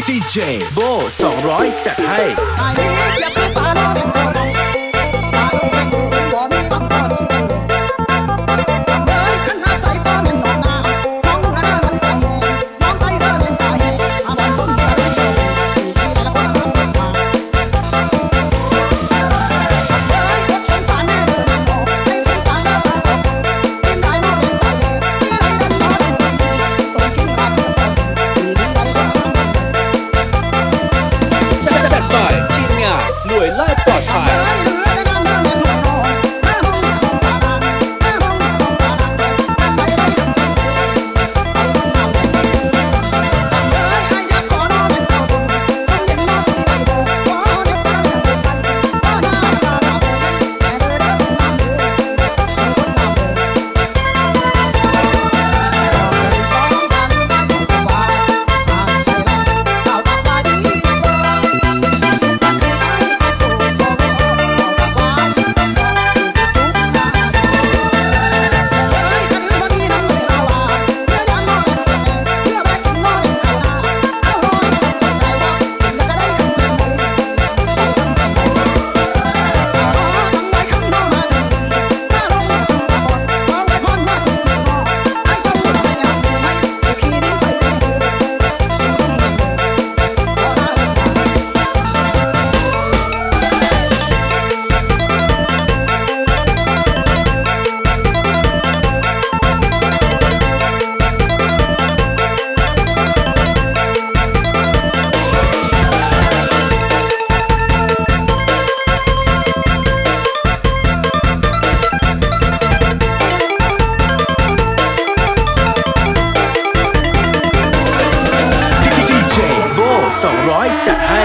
ที่ดีเจโบ200 จัดให้ 200 จัดให้